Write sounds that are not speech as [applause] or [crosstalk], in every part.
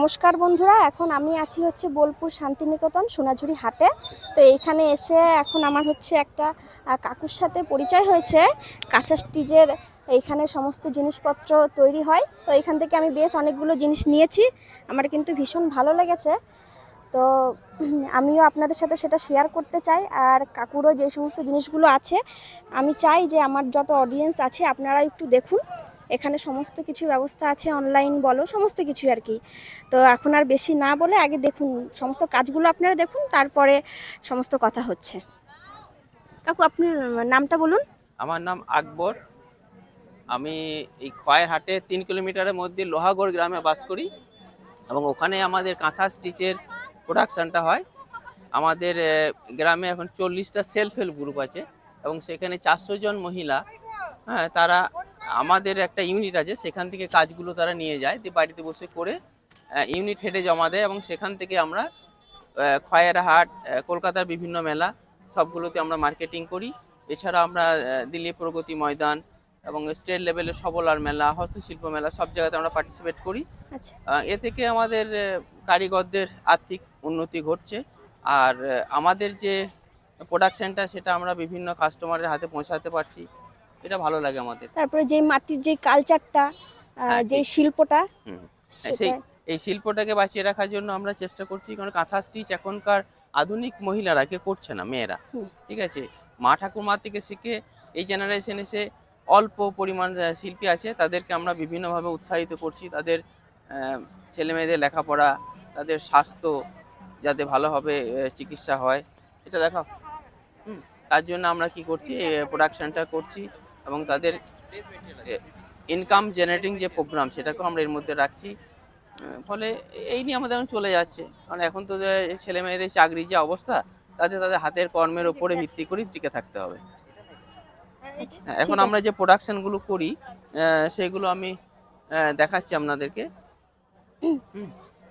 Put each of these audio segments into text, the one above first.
নমস্কার বন্ধুরা, এখন আমি আছি হচ্ছে বোলপুর শান্তিনিকেতন সোনাঝুরি হাটে। তো এইখানে এসে এখন আমার হচ্ছে একটা কাকুর সাথে পরিচয় হয়েছে। কাঁথা স্টিচের এইখানে সমস্ত জিনিসপত্র তৈরি হয়। তো এখান থেকে আমি বেশ অনেকগুলো জিনিস নিয়েছি। আমার কিন্তু ভীষণ ভালো লেগেছে। তো আমিও আপনাদের সাথে সেটা শেয়ার করতে চাই। আর কাকুরও যে সমস্ত জিনিসগুলো আছে, আমি চাই যে আমার যত অডিয়েন্স আছে আপনারা একটু দেখুন। এখানে সমস্ত কিছু ব্যবস্থা আছে অনলাইন বলো, সমস্ত কিছু আর কি। তো এখন আর বেশি না বলে আগে দেখুন, সমস্ত কাজগুলো আপনারা দেখুন, তারপরে সমস্ত কথা হচ্ছে। কাকু, আপনার নামটা বলুন। আমার নাম আকবর। আমি এই খয়ের হাটে তিন কিলোমিটারের মধ্যে লোহাগড় গ্রামে বাস করি এবং ওখানে আমাদের কাঁথা স্টিচের প্রোডাকশানটা হয়। আমাদের গ্রামে এখন চল্লিশটা সেলফ হেল্প গ্রুপ আছে এবং সেখানে চারশো জন মহিলা হ্যাঁ তারা আমাদের একটা ইউনিট আছে সেখান থেকে কাজগুলো তারা নিয়ে যায় দিয়ে বাড়িতে বসে করে ইউনিট হেডে জমা দেয় এবং সেখান থেকে আমরা খয়ের হাট কলকাতার বিভিন্ন মেলা সবগুলোতে আমরা মার্কেটিং করি। এছাড়া আমরা দিল্লি প্রগতি ময়দান এবং স্টেট লেভেলের সবলার মেলা হস্তশিল্প মেলা সব জায়গাতে আমরা পার্টিসিপেট করি। আচ্ছা। এ থেকে আমাদের কারিগরদের আর্থিক উন্নতি ঘটছে। আর আমাদের যে প্রোডাকশানটা সেটা আমরা বিভিন্ন কাস্টমারের হাতে পৌঁছাতে পারছি। এটা ভালো লাগে আমাদের। তারপরে যে মাটির যে কালচারটা যে শিল্পটা। সেই এই শিল্পটাকে বাঁচিয়ে রাখার জন্য আমরা চেষ্টা করছি কারণ কাঁথা স্টিচ এখনকার আধুনিক মহিলারা কে করছে না মেয়েরা। ঠিক আছে? মা ঠাকুমা থেকে শিখে এই জেনারেশন এসে অল্প পরিমাণ শিল্পী আছে তাদেরকে আমরা বিভিন্নভাবে উৎসাহিত করছি। তাদের ছেলে মেয়েদের লেখাপড়া তাদের স্বাস্থ্য যাতে ভালোভাবে চিকিৎসা হয়। এটা দেখা হুম তার জন্য আমরা কি করছি প্রোডাকশনটা করছি। এবং তাদের ইনকাম জেনারেটিং যে প্রোগ্রাম সেটাকেও আমরা এর মধ্যে রাখছি। ফলে এই নিয়ে আমাদের এখন চলে যাচ্ছে। কারণ এখন তো যে ছেলে মেয়েদের চাকরির যে অবস্থা তাতে তাদের হাতের কর্মের ওপরে ভিত্তি করে টিকে থাকতে হবে। হ্যাঁ, এখন আমরা যে প্রোডাকশনগুলো করি সেগুলো আমি দেখাচ্ছি আপনাদেরকে।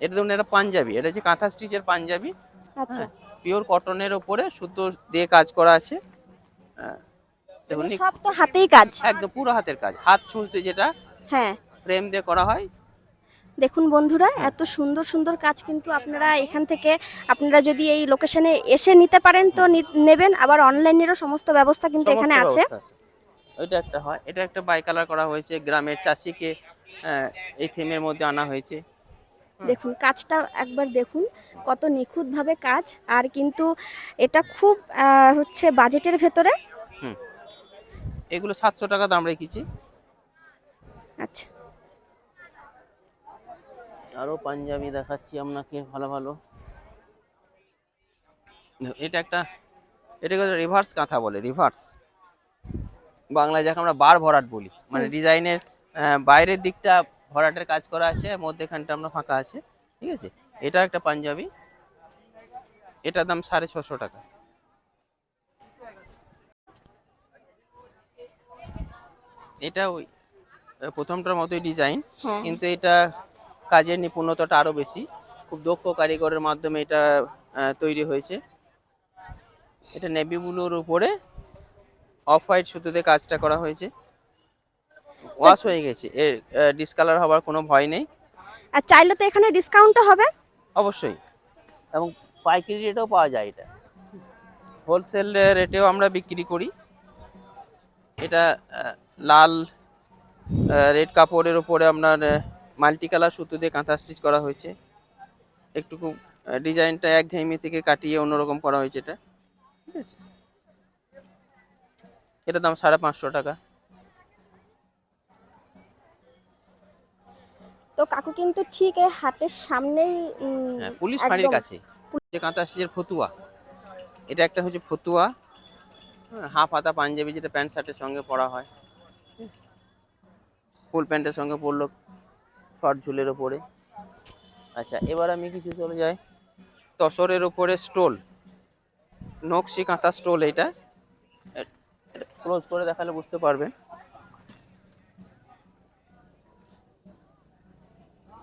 এটা ধরুন এটা পাঞ্জাবি এটা যে কাঁথা স্টিচের পাঞ্জাবি। আচ্ছা। পিওর কটনের ওপরে সুতো দিয়ে কাজ করা আছে। আহ, দেখুন সব তো হাতেই কাজ। একদম পুরো হাতের কাজ। হাত ছুঁচতে যেটা হ্যাঁ। ফ্রেম দিয়ে করা হয়। দেখুন বন্ধুরা এত সুন্দর সুন্দর কাজ কিন্তু আপনারা এখান থেকে আপনারা যদি এই লোকেশনে এসে নিতে পারেন তো নেবেন। আবার অনলাইনেরও সমস্ত ব্যবস্থা কিন্তু এখানে আছে। ওইটা একটা হয়। এটা একটা বাই কালার করা হয়েছে। গ্রামের চাষিকে এই থিমের মধ্যে আনা হয়েছে। দেখুন কাজটা একবার দেখুন কত নিখুঁতভাবে কাজ। আর কিন্তু এটা খুব হচ্ছে বাজেটের ভেতরে। এগুলো সাতশো টাকা দাম রেখেছি। আচ্ছা। আরও পাঞ্জাবি দেখাচ্ছি আপনাকে ভালো ভালো। এটা একটা এটাকে রিভার্স কাঁথা বলে রিভার্স বাংলায় যাকে আমরা বার ভরাট বলি। মানে ডিজাইনের বাইরের দিকটা ভরাটের কাজ করা আছে মধ্যেখানটা আমরা ফাঁকা আছে ঠিক আছে? এটা একটা পাঞ্জাবি। এটার দাম সাড়ে ছশো টাকা। এটা ওই প্রথমটার মতোই ডিজাইন হ্যাঁ। কিন্তু এটা কাজের নিপুণতাটা আরও বেশি। খুব দক্ষ কারিগরের মাধ্যমে এটা তৈরি হয়েছে। এটা নেভি ব্লুর উপরে অফ হোয়াইট সুতোতে কাজটা করা হয়েছে। ওয়াশ হয়ে গেছে। এর ডিসকালার হওয়ার কোনো ভয় নেই। আর চাইলে তো এখানে ডিসকাউন্টও হবে। অবশ্যই। এবং পাইকারি রেটেও পাওয়া যায় এটা। হোলসেল রেটেও আমরা বিক্রি করি। এটা লাল রেড কাপড়ের উপরে আপনার মাল্টি কালার সুতো দিয়ে কাঁথা স্টিচ করা হয়েছে। একটু ডিজাইনটা এক ঘেমি থেকে কাটিয়ে অন্যরকম করা হয়েছে এটা। ঠিক আছে? এটার দাম সাড়ে পাঁচশো টাকা। তো কাকু কিন্তু ঠিক এই হাটের সামনেই হ্যাঁ, পুলিশ ফাঁড়ির কাছে। যে কাঁথা স্টিচের ফতুয়া এটা একটা হচ্ছে ফতুয়া হ্যাঁ, হাফ হাতা পাঞ্জাবি যেটা প্যান্ট শার্টের সঙ্গে পরা হয়। ফুল প্যান্টের সঙ্গে পড়ল শর্ট ঝুলের ওপরে। আচ্ছা এবার আমি কিছু চলে যাই। তসরের ওপরে স্টোল। নকশি কাঁথা স্টোল এটা ক্লোজ করে দেখালে বুঝতে পারবেন।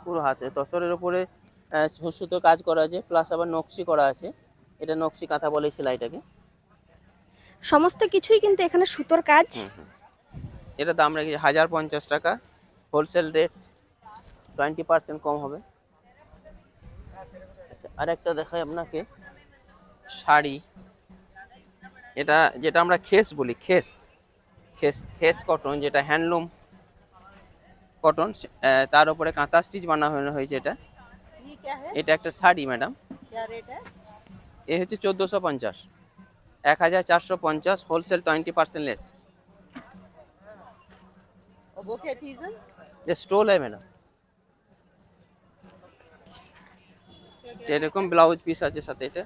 পুরো হাতে। তসরের ওপরে সুতো কাজ করা আছে প্লাস আবার নকশি করা আছে। এটা নকশি কাঁথা বলে সেলাইটাকে। সমস্ত কিছুই কিন্তু এখানে সুতোর কাজ। এটা দাম রেখেছি হাজার পঞ্চাশ টাকা হোলসেল রেট টোয়েন্টি পার্সেন্ট কম হবে। আচ্ছা আরেকটা দেখাই আপনাকে। শাড়ি এটা যেটা আমরা খেস বলি খেস খেস খেস কটন যেটা হ্যান্ডলুম কটন তার উপরে কাঁথা স্টিচ বানানো হয়েছে এটা। এটা একটা শাড়ি ম্যাডাম এ হচ্ছে চোদ্দোশো পঞ্চাশ। এক হাজার চারশো পঞ্চাশ হোলসেল টোয়েন্টি পার্সেন্ট লেস और वो क्या चीज़ है যে স্টোল হয় ম্যাডাম এরকম ব্লাউজ পিস আছে সাথে এটা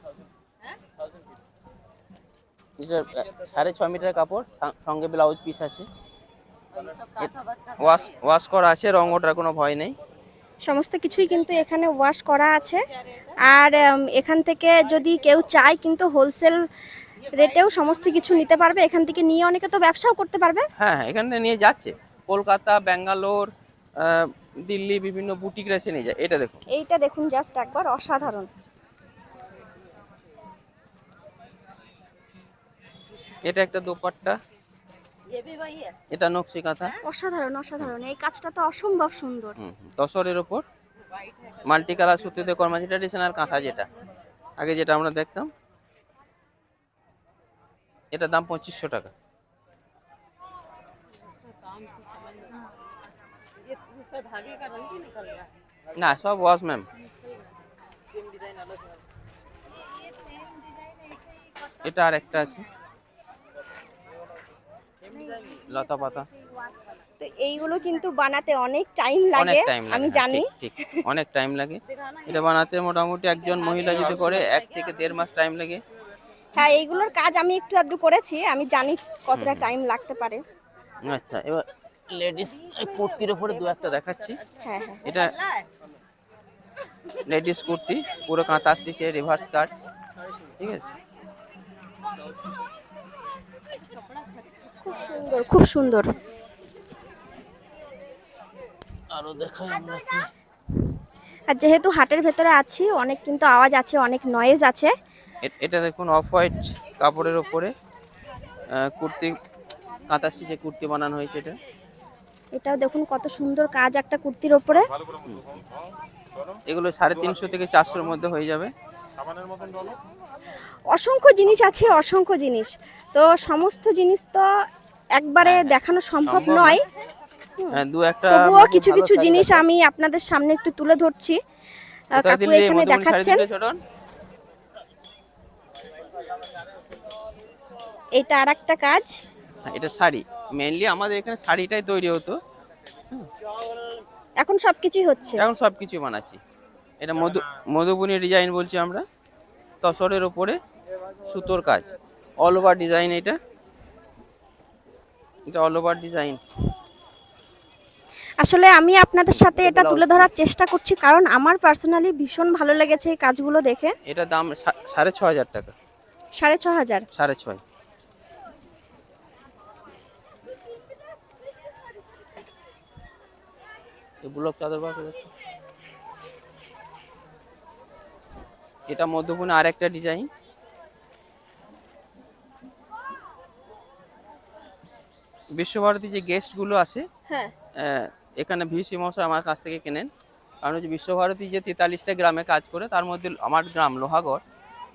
এটা আহ, সাড়ে ছ মিটার কাপড় সা- সঙ্গে ব্লাউজ পিস আছে और ये सब काथा बच्चा ওয়াশ ওয়াশ করা আছে রং ওঠার কোনো ভয় নেই সমস্ত কিছুই কিন্তু এখানে ওয়াশ করা আছে আর উম, এখান থেকে যদি কেউ চায় কিন্তু হোলসেল রেটেও সমস্ত কিছু নিতে পারবে এখান থেকে নিয়ে অনেকে তো ব্যবসাও করতে পারবে হ্যাঁ হ্যাঁ এখানে নিয়ে যাচ্ছে কলকাতা ব্যাঙ্গালোর দিল্লি বিভিন্ন বুটিক এসে নিয়ে যায়। এটা দেখুন। এইটা দেখুন জাস্ট একবার অসাধারণ। এটা একটা দোপাট্টা। এটা নকশি কাঁথা। অসাধারণ অসাধারণ। এই কাজটা তো অসম্ভব সুন্দর। দশরের ওপর। মাল্টি কালার সুতিতে কর্মা যেটা ডিজাইনার কাঁথা যেটা। আগে যেটা আমরা দেখতাম এটা দাম পঁচিশশো টাকা। না সব ওয়াশ ম্যাম। এটা আর একটা আছে। লতা পাতা। তো এইগুলো কিন্তু বানাতে অনেক টাইম লাগে আমি হ্যাঁ, জানি। ঠিক অনেক টাইম লাগে। এটা বানাতে মোটামুটি একজন মহিলা যদি করে এক থেকে দেড় মাস টাইম লাগে। হ্যাঁ এইগুলোর কাজ আমি একটু আধটু করেছি আমি জানি কতটা টাইম লাগতে পারে। আচ্ছা এবার লেডিস কুর্তির উপরে দু একটা দেখাচ্ছি। হ্যাঁ হ্যাঁ। এটা লেডিস কুর্তি পুরো কাঁথা স্টিচে রিভার্স কাট ঠিক আছে? খুব সুন্দর খুব সুন্দর। আরও দেখাই আর যেহেতু হাটের ভেতরে আছি অনেক কিন্তু আওয়াজ আছে অনেক নয়েজ আছে। এটা দেখুন অফ হোয়াইট কাপড়ের ওপরে কুর্তি কাঁথা স্টিচে কুর্তি বানানো হয়েছে এটা। এটাও দেখুন কত সুন্দর কাজ একটা কুর্তির ওপরে। এগুলো সাড়ে তিনশো থেকে চারশোর মধ্যে হয়ে যাবে। অসংখ্য জিনিস আছে অসংখ্য জিনিস। তো সমস্ত জিনিস তো একবারে দেখানো সম্ভব নয়। হ্যাঁ, তবুও কিছু কিছু জিনিস আমি আপনাদের সামনে একটু তুলে ধরছি। কাকু এখানে দেখাচ্ছেন। এটা আর একটা কাজ। হ্যাঁ, এটা শাড়ি। মেইনলি আমাদের এখানে শাড়িটাই তৈরি হতো। এখন সবকিছুই হচ্ছে। এখন সব কিছু বানাচ্ছি। এটা মধু মধুবনী ডিজাইন বলছি আমরা। তসরের ওপরে সুতোর কাজ। অল ওভার ডিজাইন এটা। এটা অল ওভার ডিজাইন আসলে আমি আপনাদের সাথে এটা তুলে ধরার চেষ্টা করছি কারণ আমার পার্সোনালি ভীষণ ভালো লেগেছে এই কাজগুলো দেখে। এটা দাম সাড়ে ছ হাজার টাকা। সাড়ে ছ হাজার। সাড়ে ছয়। এই ব্লক চাদর বার করে এটা মধ্যপুনে আর একটা ডিজাইন বিশ্বভারতী যে গেস্টগুলো আসে হ্যাঁ। আহ, এখানে ভিসি মশাই আমার কাছ থেকে কেনেন। কারণ হচ্ছে বিশ্বভারতী যে তেতাল্লিশটা গ্রামে কাজ করে তার মধ্যে আমার গ্রাম লোহাগড়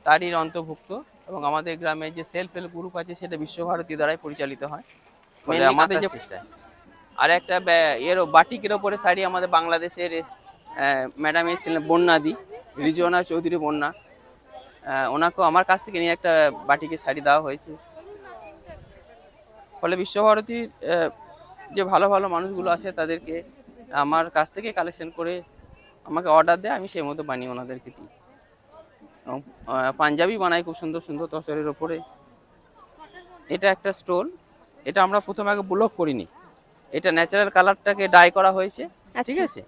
তারই অন্তর্ভুক্ত এবং আমাদের গ্রামে যে সেলফ হেল্প গ্রুপ আছে সেটা বিশ্বভারতী দ্বারাই পরিচালিত হয়। আমাদের যে আর একটা ব্যা- এর বাটিকের ওপরে শাড়ি আমাদের বাংলাদেশের ম্যাডাম এসেছিলেন বন্যাদি, রিজওয়ানা চৌধুরী বন্যা। ওনাকেও আমার কাছ থেকে নিয়ে একটা বাটিকের শাড়ি দেওয়া হয়েছে। ফলে বিশ্বভারতীর যে ভালো ভালো মানুষগুলো আছে তাদেরকে আমার কাছ থেকে কালেকশন করে আমাকে অর্ডার দেয়, আমি সেই মতো বানিয়ে ওনাদেরকে দিই। পাঞ্জাবি বানাই খুব সুন্দর সুন্দর তসরের ওপরে। এটা একটা স্টোন এটা আমরা প্রথমে আগে ব্লক করিনি। এটা ন্যাচারাল কালারটাকে ডাই করা হয়েছে ঠিক আচ্ছা আছে?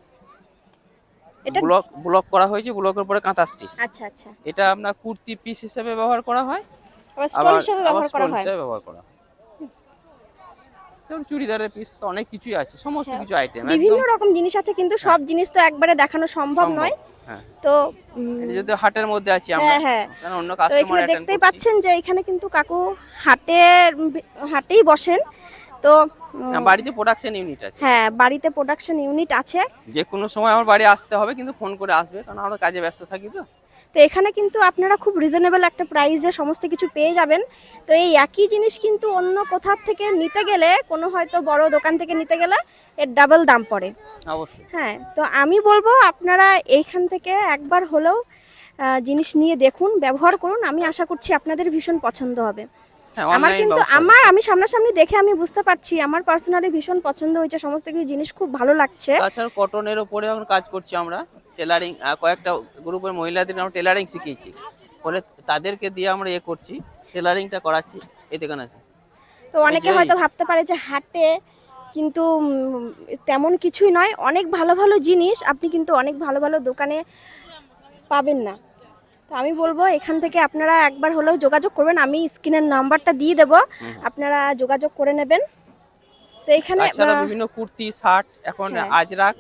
এটা ব্লক ব্লক করা হয়েছে ব্লকের পরে কাঁথা স্টিচ আচ্ছা আচ্ছা। এটা আপনার কুর্তি পিস হিসেবে ব্যবহার করা হয় আবার স্টোন ব্যবহার করা হয়। ব্যবহার করা হয়। যেমন চুড়িদারের পিস তো অনেক কিছুই আছে সমস্ত হ্যাঁ। কিছু আইটেম বিভিন্ন রকম জিনিস আছে কিন্তু সব জিনিস তো একবারে দেখানো সম্ভব নয়। হ্যাঁ। তো যদি হাটের মধ্যে আছি আমরা হ্যাঁ হ্যাঁ। অন্য কাস্টমার দেখতেই পাচ্ছেন যে এখানে কিন্তু কাকু হাটের হাটেই বসেন। তো বাড়িতে প্রোডাকশন ইউনিট আছে। হ্যাঁ বাড়িতে প্রোডাকশন ইউনিট আছে। যে কোনো সময় আমার বাড়ি আসতে হবে কিন্তু ফোন করে আসবে কারণ আমরা কাজে ব্যস্ত থাকি তো। তো এখানে কিন্তু আপনারা খুব রিজনেবল একটা প্রাইসে সমস্ত কিছু পেয়ে যাবেন। তো এই একই জিনিস কিন্তু অন্য কোথার থেকে নিতে গেলে কোনো হয়তো বড় দোকান থেকে নিতে গেলে এর ডাবল দাম পড়ে। অবশ্যই। হ্যাঁ তো আমি বলব আপনারা এইখান থেকে একবার হলেও জিনিস নিয়ে দেখুন ব্যবহার করুন। আমি আশা করছি আপনাদের ভীষণ পছন্দ হবে। আমার কিন্তু আমার আমি সামনাসামনি দেখে আমি বুঝতে পারছি। আমার পার্সোনালি ভীষণ পছন্দ হয়েছে সমস্ত কিছু জিনিস খুব ভালো লাগছে। তাছাড়া কটনের ওপরে এখন কাজ করছি আমরা টেলারিং কয়েকটা গ্রুপের মহিলাদের আমরা টেলারিং শিখিয়েছি। ফলে তাদেরকে দিয়ে আমরা এ করছি টেলারিংটা করাচ্ছি। এই দোকান আছে। তো অনেকে হয়তো ভাবতে পারে যে হাটে কিন্তু তেমন কিছুই নয় অনেক ভালো ভালো জিনিস আপনি কিন্তু অনেক ভালো ভালো দোকানে পাবেন না। তো আমি বলব এখান থেকে আপনারা একবার হলেও যোগাযোগ করবেন। আমি স্ক্রিনের নাম্বারটা দিয়ে দেবো। আপনারা যোগাযোগ করে নেবেন। তো এখানে বিভিন্ন কুর্তি শার্ট এখন হ্যাঁ। আজরাক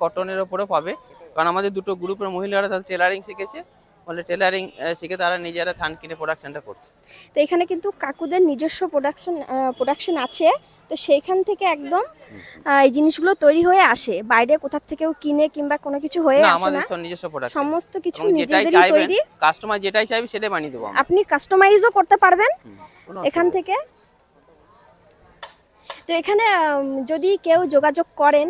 কটনের ওপরে পাবে। কারণ আমাদের দুটো গ্রুপের মহিলারা তাদের টেলারিং শিখেছে। ফলে টেলারিং শিখে তারা নিজেরা থান কিনে প্রোডাকশনটা করছে। তো এখানে কিন্তু কাকুদের নিজস্ব প্রোডাকশন প্রোডাকশন আছে। তো সেইখান থেকে একদম এই জিনিসগুলো তৈরি হয়ে আসে। বাইরে কোথার থেকেও কিনে কিংবা কোনো কিছু হয়ে না আসে আমাদের না। সব নিজস্ব প্রোডাকশন সমস্ত কিছু নিজেদেরই তৈরি। কাস্টমার যেটাই চাইবে সেটাই বানিয়ে দেবো আপনি কাস্টমাইজও করতে পারবেন এখান থেকে। তো এখানে যদি কেউ যোগাযোগ করেন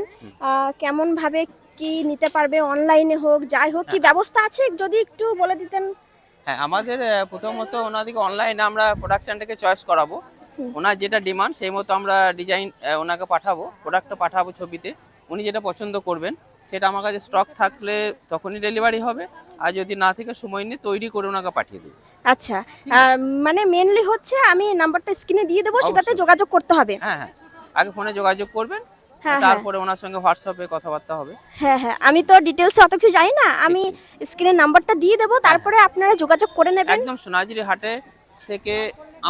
কেমন ভাবে কি নিতে পারবে অনলাইনে হোক যাই হোক কি ব্যবস্থা আছে? যদি একটু বলে দিতেন। হ্যাঁ আমাদের প্রথমত ওনাদেরকে অনলাইনে আমরা প্রোডাকশনটাকে চয়েস করাবো। ওনার যেটা ডিমান্ড সেই মতো আমরা ডিজাইন ওনাকে পাঠাবো প্রোডাক্টটা পাঠাবো ছবিতে। উনি যেটা পছন্দ করবেন সেটা আমার কাছে স্টক থাকলে তখনই ডেলিভারি হবে। আর যদি না থেকে সময় নিয়ে তৈরি করে ওনাকে পাঠিয়ে দেবো। আচ্ছা মানে মেনলি হচ্ছে আমি নাম্বারটা স্ক্রিনে দিয়ে দেবো সেটাতে যোগাযোগ করতে হবে। হ্যাঁ হ্যাঁ। আগে ফোনে যোগাযোগ করবেন হ্যাঁ হ্যাঁ। তারপরে ওনার সঙ্গে হোয়াটসঅ্যাপে কথাবার্তা হবে। হ্যাঁ হ্যাঁ। আমি তো ডিটেলসে অত কিছু জানি না। আমি স্ক্রিনের নাম্বারটা দিয়ে দেবো তারপরে আপনারা যোগাযোগ করে নেবেন। একদম সোনাঝুরি হাটে থেকে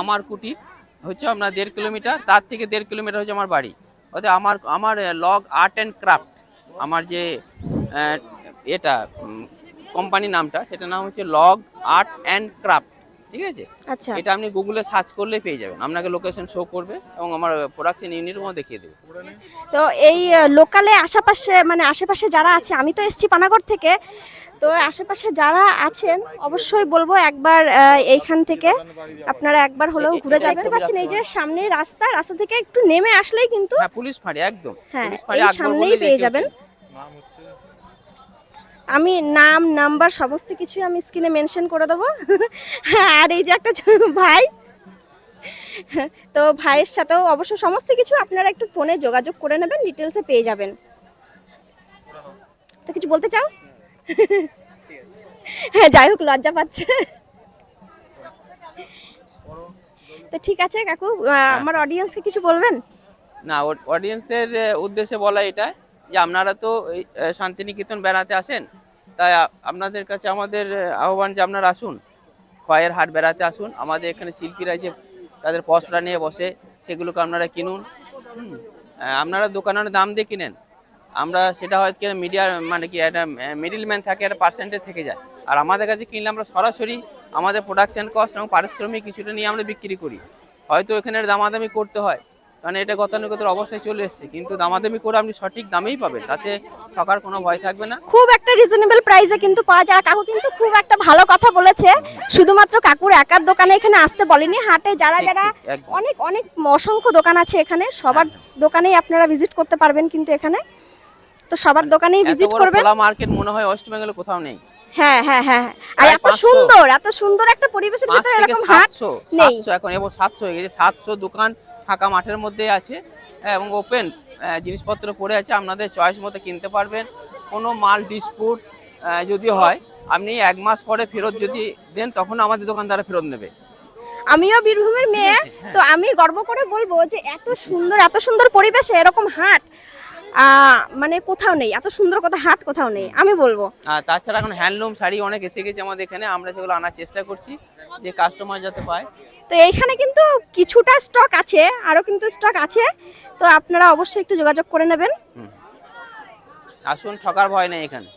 আমার কুটির হচ্ছে আপনার দেড় কিলোমিটার তার থেকে দেড় কিলোমিটার হচ্ছে আমার বাড়ি। অর্থাৎ আমার আমার লগ আর্ট অ্যান্ড ক্রাফট আমার যে এটা কোম্পানি নামটা সেটার নাম হচ্ছে লগ আর্ট অ্যান্ড ক্রাফট ঠিক আছে? আচ্ছা। এটা আপনি গুগলে সার্চ করলে পেয়ে যাবেন। আপনাকে লোকেশন শো করবে এবং আমার প্রোডাকশন ইউনিট মধ্যে দেখিয়ে দেবে। তো এই লোকালে আশেপাশে মানে আশেপাশে যারা আছে আমি তো এসছি পানাগড় থেকে। তো আশেপাশে যারা আছেন অবশ্যই বলব একবার এইখান থেকে আপনারা একবার হলেও ঘুরে যাবেন। পাচ্ছেন এই যে সামনে রাস্তা রাস্তা থেকে একটু নেমে আসলেই কিন্তু হ্যাঁ পুলিশ ফাঁড়ি একদম। হ্যাঁ এই সামনেই পেয়ে যাবেন। আমি নাম নাম্বার সমস্ত কিছু আমি স্ক্রিনে মেনশন করে দেবো। [laughs] আর এই যে একটা ভাই তো ভাইয়ের সাথেও অবশ্য সমস্ত কিছু আপনারা একটু ফোনে যোগাযোগ করে নেবেন ডিটেলসে পেয়ে যাবেন। তো কিছু বলতে চাও? হ্যাঁ যাই হোক লজ্জা পাচ্ছে। তো ঠিক আছে কাকু আহ, আমার অডিয়েন্সকে কিছু বলবেন? না অডিয়েন্সের উদ্দেশ্যে বলা এটা যে আপনারা তো শান্তিনিকেতন বেড়াতে আসেন তাই আপনাদের কাছে আমাদের আহ্বান যে আপনারা আসুন খয়ের হাট বেড়াতে আসুন আমাদের এখানে শিল্পীরা যে তাদের পসরা নিয়ে বসে সেগুলোকে আপনারা কিনুন। আপনারা দোকানের দাম দিয়ে কিনেন। আমরা সেটা হয়তো মিডিয়ার মানে কি একটা মিডিল ম্যান থাকে একটা পার্সেন্টেজ থেকে যায়। আর আমাদের কাছে কিনলে আমরা সরাসরি আমাদের প্রোডাকশন কস্ট এবং পারিশ্রমিক কিছুটা নিয়ে আমরা বিক্রি করি। হয়তো এখানে দামাদামি করতে হয় কারণ এটা গতানুগতের অবস্থায় চলে এসেছে কিন্তু দামাদামি করে আপনি সঠিক দামেই পাবেন তাতে ঠকার কোনো ভয় থাকবে না। খুব একটা রিজনেবল প্রাইসে কিন্তু পাওয়া যায়। কাকু কিন্তু খুব একটা ভালো কথা বলেছে। শুধুমাত্র কাকুর একার দোকানে এখানে আসতে বলেনি হাটে যারা যারা অনেক অনেক অসংখ্য দোকান আছে এখানে সবার দোকানেই আপনারা ভিজিট করতে পারবেন কিন্তু এখানে। তো সবার দোকানেই ভিজিট করবেন। খোলা মার্কেট মনে হয় ওয়েস্ট বেঙ্গলে কোথাও নেই। হ্যাঁ হ্যাঁ হ্যাঁ হ্যাঁ। আর এত সুন্দর এত সুন্দর একটা পরিবেশের ভিতরে এরকম হাট নেই। এখন এবং সাতশো হয়ে গেছে সাতশো দোকান ফাঁকা মাঠের মধ্যে আছে হ্যাঁ, এবং ওপেন জিনিসপত্র পড়ে আছে আপনাদের চয়েস মতো কিনতে পারবেন। কোনো মাল ডিসপুট যদি হয় আপনি এক মাস পরে ফেরত যদি দেন তখন আমাদের দোকানদারা ফেরত নেবে। আমিও বীরভূমের মেয়ে তো আমি গর্ব করে বলব যে এত সুন্দর এত সুন্দর পরিবেশে এরকম হাট মানে কোথাও নেই এত সুন্দর কথা হাট কোথাও নেই আমি বলব। আর তাছাড়া এখন হ্যান্ডলুম শাড়ি অনেক এসে গেছে আমাদের এখানে আমরা সেগুলো আনার চেষ্টা করছি যে কাস্টমার যাতে পায়। তো এইখানে কিন্তু কিছুটা স্টক আছে আরও কিন্তু স্টক আছে তো আপনারা অবশ্যই একটু যোগাযোগ করে নেবেন। আসুন ঠকার ভয় নেই এখানে।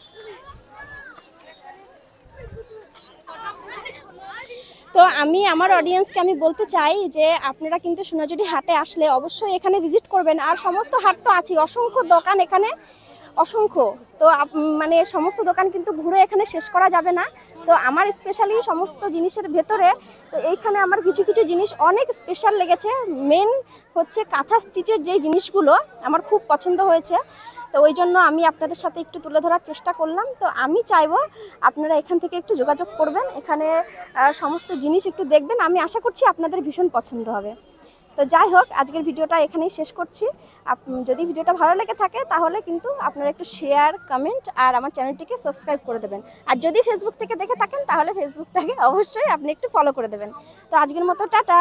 তো আমি, আমার অডিয়েন্সকে আমি বলতে চাই যে, আপনারা কিন্তু সোনাঝুরি হাটে আসলে অবশ্যই এখানে ভিজিট করবেন। আর সমস্ত হাট তো আছে অসংখ্য দোকান এখানে, অসংখ্য। তো মানে সমস্ত দোকান কিন্তু ঘুরে এখানে শেষ করা যাবে না। তো আমার স্পেশালি সমস্ত জিনিসের ভেতরে, তো এইখানে আমার কিছু কিছু জিনিস অনেক স্পেশাল লেগেছে। মেন হচ্ছে কাঁথা স্টিচের যে জিনিসগুলো, আমার খুব পছন্দ হয়েছে। তো ওই জন্য আমি আপনাদের সাথে একটু তুলে ধরার চেষ্টা করলাম। তো আমি চাইব আপনারা এখান থেকে একটু যোগাযোগ করবেন, এখানে সমস্ত জিনিস একটু দেখবেন। আমি আশা করছি আপনাদের ভীষণ পছন্দ হবে। তো যাই হোক, আজকের ভিডিওটা এখানেই শেষ করছি। যদি ভিডিওটা ভালো লেগে থাকে তাহলে কিন্তু আপনারা একটু শেয়ার কমেন্ট আর আমার চ্যানেলটিকে সাবস্ক্রাইব করে দেবেন। আর যদি ফেসবুক থেকে দেখে থাকেন তাহলে ফেসবুকটাকে অবশ্যই আপনি একটু ফলো করে দেবেন। তো আজকের মতো, টাটা!